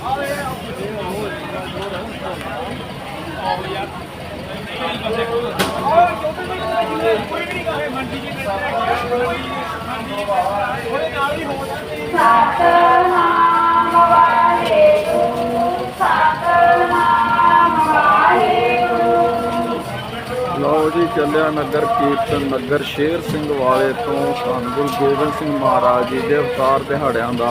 ਸਤਨਾਮ ਲਓ ਜੀ, ਚੱਲਿਆ ਨਗਰ ਕੀਰਤਨ, ਨਗਰ ਸ਼ੇਰ ਸਿੰਘ ਵਾਲੇ ਤੋਂ ਧੰਨ ਗੋਬਿੰਦ ਸਿੰਘ ਮਹਾਰਾਜ ਜੀ ਦੇ ਅਵਤਾਰ ਦਿਹਾੜਿਆਂ ਦਾ।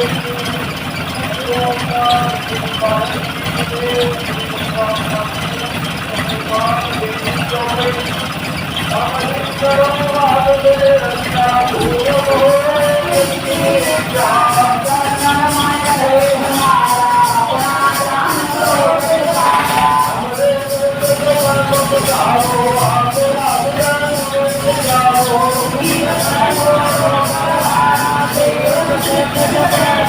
Thank you. やった!